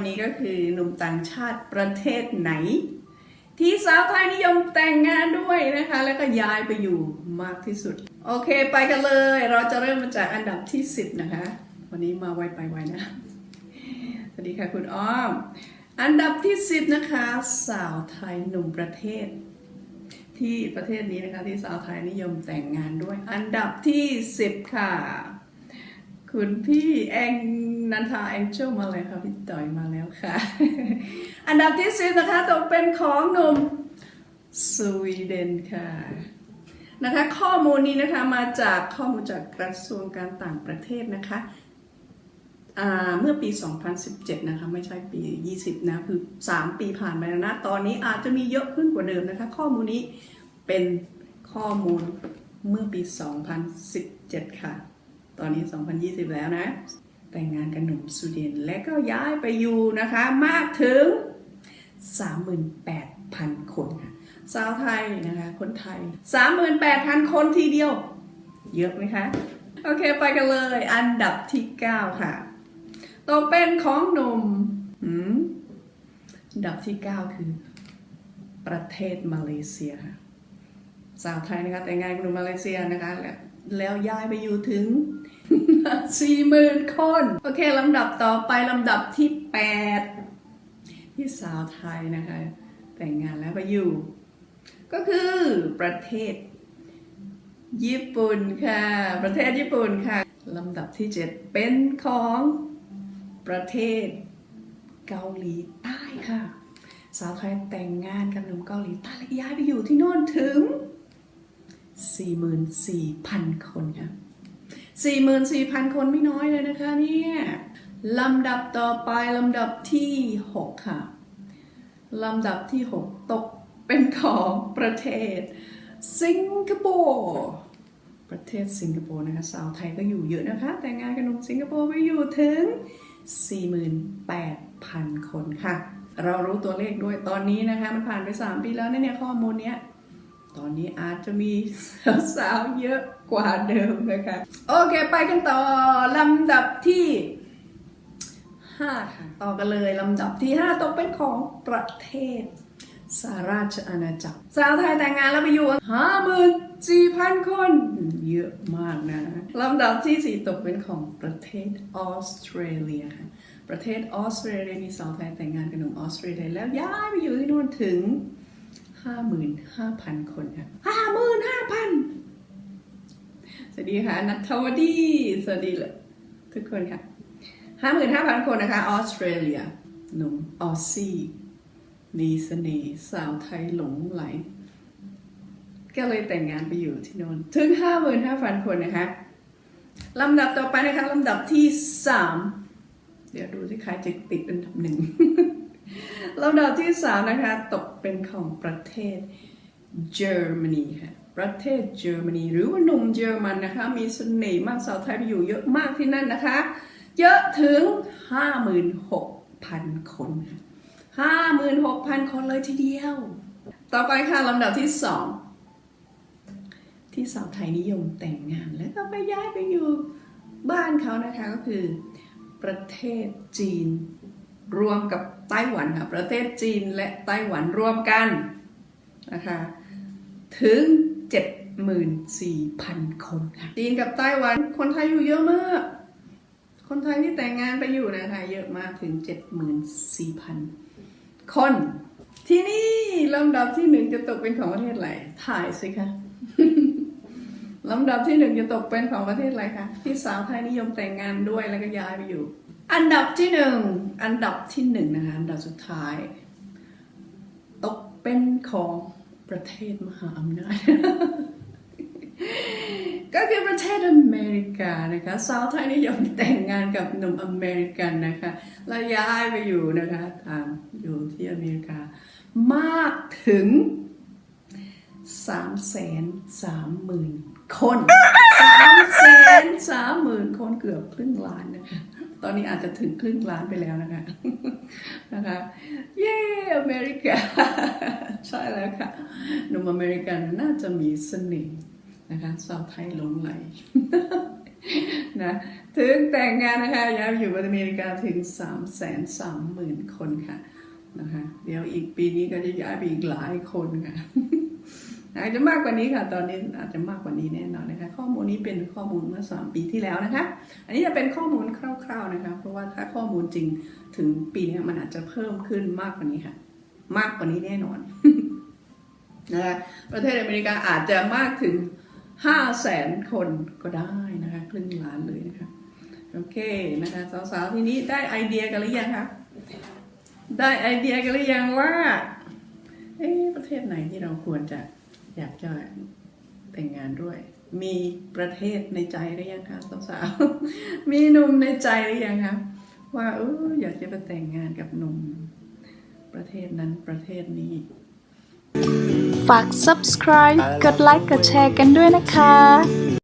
วันนี้ก็คือหนุ่มต่างชาติประเทศไหน ที่สาวไทยนิยมแต่งงานด้วยนะคะ แล้วก็ย้ายไปอยู่มากที่สุด โอเคไปกันเลย เราจะเริ่มมาจากอันดับที่ 10 นะคะ วันนี้มาไวไปไวนะ สวัสดีค่ะคุณอ้อม อันดับที่ 10 นะคะ สาวไทยหนุ่มประเทศ ที่ประเทศนี้นะคะที่สาวไทยนิยมแต่งงานด้วย อันดับที่ 10 ค่ะ คุณพี่แองนันทาแองเจลมาเลยค่ะพี่ต่อยมาแล้วค่ะ อันดับที่10นะคะตกเป็นของหนุ่มสวีเดนค่ะนะคะข้อมูลนี้นะคะมาจากข้อมูลจากกระทรวงการต่างประเทศนะคะเมื่อปี 2017 นะคะไม่ใช่ปี 20 นะ คือ 3 ปีผ่านไปแล้วนะ ตอนนี้อาจจะมีเยอะขึ้นกว่าเดิมนะคะ ข้อมูลนี้เป็นข้อมูลเมื่อปี 2017 ค่ะ ตอนนี้ 2020 แล้วนะ แต่งงานกับหนุ่มสวีเดนและก็ย้ายไปอยู่นะคะ มากถึง 38,000 คนสาวไทยนะคะ คนไทย 38,000 คนทีเดียว เยอะไหมคะ โอเคไปกันเลย อันดับที่ 9 ค่ะตกเป็นของหนุ่มหืมอันดับที่ 9 คือ ประเทศมาเลเซียค่ะสาวไทยนะคะแต่งงานกับหนุ่มมาเลเซียนะคะ แล้วย้ายไปอยู่ถึง40,000คน โอเคลำดับต่อไปลำดับที่ 8 ที่สาวไทยนะคะ แต่งงานแล้วไปอยู่ ก็คือประเทศ ญี่ปุ่นค่ะ ประเทศญี่ปุ่นค่ะลำดับที่ 7 เป็นของประเทศเกาหลีใต้ค่ะ สาวไทยแต่งงานกับหนุ่มเกาหลีใต้และย้ายไปอยู่ที่โน่นถึง 44,000 คนค่ะ 44,000 คนไม่น้อยเลยนะคะเนี่ยลำดับต่อไปลำดับที่ 6 ค่ะ ลำดับที่ 6 ตกเป็นของประเทศ สิงคโปร์ประเทศสิงคโปร์นะคะสาวไทยก็อยู่เยอะนะคะ แต่งงานกับหนุ่มสิงคโปร์ไปอยู่ถึง 48,000 คนค่ะ เรารู้ตัวเลขด้วยตอนนี้นะคะ มันผ่านไป 3 ปีแล้วเนี่ยข้อมูลเนี้ย ตอนนี้อาจจะมีสาวๆเยอะกว่าเดิมนะคะ โอเคไปกันต่อลำดับที่5ค่ะต่อกันเลยลำดับที่5ตกเป็นของประเทศสหราชอาณาจักร สาวไทยแต่งงานแล้วไปอยู่ห้าหมื่นสี่พันคน เยอะมากนะลำดับที่4ตกเป็นของประเทศออสเตรเลียค่ะประเทศออสเตรเลียมีสาวไทยแต่งงานกับหนุ่มออสเตรเลียแล้วย้ายไปอยู่ที่นู่นถึง 55,000คนค่ะ55,000สวัสดีค่ะนัทวดีสวัสดีเลยทุกคนค่ะ55,000คนนะคะออสเตรเลียหนุ่มออสซี่มีเสน่ห์สาวไทยหลงไหล ก็เลยแต่งงานไปอยู่ที่โนนถึง55,000คนนะคะลำดับต่อไปนะคะลำดับที่3เดี๋ยวดูที่ใครจะติดอันดับหนึ่ง ลำดับที่สามนะคะ ตกเป็นของประเทศเยอรมนีค่ะ ประเทศเยอรมนีหรือว่าหนุ่มเยอรมันนะคะ มีเสน่ห์มากสาวไทยไปอยู่เยอะมากที่นั่นนะคะ เยอะถึง 56,000 คนค่ะ56,000 คนเลยทีเดียว ต่อไปค่ะลำดับที่สองที่สาวไทยนิยมแต่งงาน แล้วก็ไปย้ายไปอยู่บ้านเขานะคะก็คือ ประเทศจีน รวมกับไต้หวันค่ะประเทศจีนและไต้หวันรวมกันนะคะถึง 74,000 คนค่ะจีนกับไต้หวันคนไทยอยู่เยอะมาก คนไทยที่แต่งงานไปอยู่นะคะเยอะมากถึง 74,000 คน ที่นี่ลำดับที่หนึ่งจะตกเป็นของประเทศอะไรถ่ายสิคะลำดับที่หนึ่งจะตกเป็นของประเทศอะไรคะที่สาวไทยนิยมแต่งงานด้วยแล้วก็ย้ายไปอยู่ อันดับที่หนึ่ง อันดับที่หนึ่งนะคะอันดับสุดท้าย ตกเป็นของประเทศมหาอำนาจ ก็คือประเทศอเมริกานะคะสาวไทยนิยมแต่งงานกับหนุ่มอเมริกันนะคะแล้วย้ายไปอยู่นะคะทางอยู่ที่อเมริกามากถึงสามแสนสามหมื่นคนสาม แสนสามหมื่นคนเกือบครึ่งล้านนะคะ ตอนนี้อาจจะถึงครึ่งล้านไปแล้วนะคะ นะคะ เย้ อเมริกา ใช่แล้วค่ะหนุ่มอเมริกันน่าจะมีเสน่ห์นะคะสาวไทยหลงไหลนะถึงแต่งงานนะคะย้ายอยู่อเมริกาถึง3ามแสนสามหมื่นคนค่ะนะคะเดี๋ยวอีกปีนี้ก็จะย้ายไปอีกหลายคนค่ะ อาจจะมากกว่านี้ค่ะ ตอนนี้อาจจะมากกว่านี้แน่นอนนะคะ ข้อมูลนี้เป็นข้อมูลเมื่อสามปีที่แล้วนะคะ อันนี้จะเป็นข้อมูลคร่าว ๆนะคะ เพราะว่าถ้าข้อมูลจริงถึงปีนี้มันอาจจะเพิ่มขึ้นมากกว่านี้ค่ะ มากกว่านี้แน่นอนนะคะประเทศอเมริกาอาจจะมากถึงห้าแสนคนก็ได้นะคะครึ่งล้านเลยนะคะโอเคนะคะสาวๆทีนี้ได้ไอเดียกันหรือยังคะได้ไอเดียกันหรือยังว่าเอ๊ะประเทศไหนที่เราควรจะ อยากจะแต่งงานด้วย มีประเทศในใจหรือยังคะสาวๆมีหนุ่มในใจหรือยังคะว่าเอออยากจะไปแต่งงานกับหนุ่ม ประเทศนั้นประเทศนี้ ฝาก subscribe กดไลค์กดแชร์กันด้วยนะคะ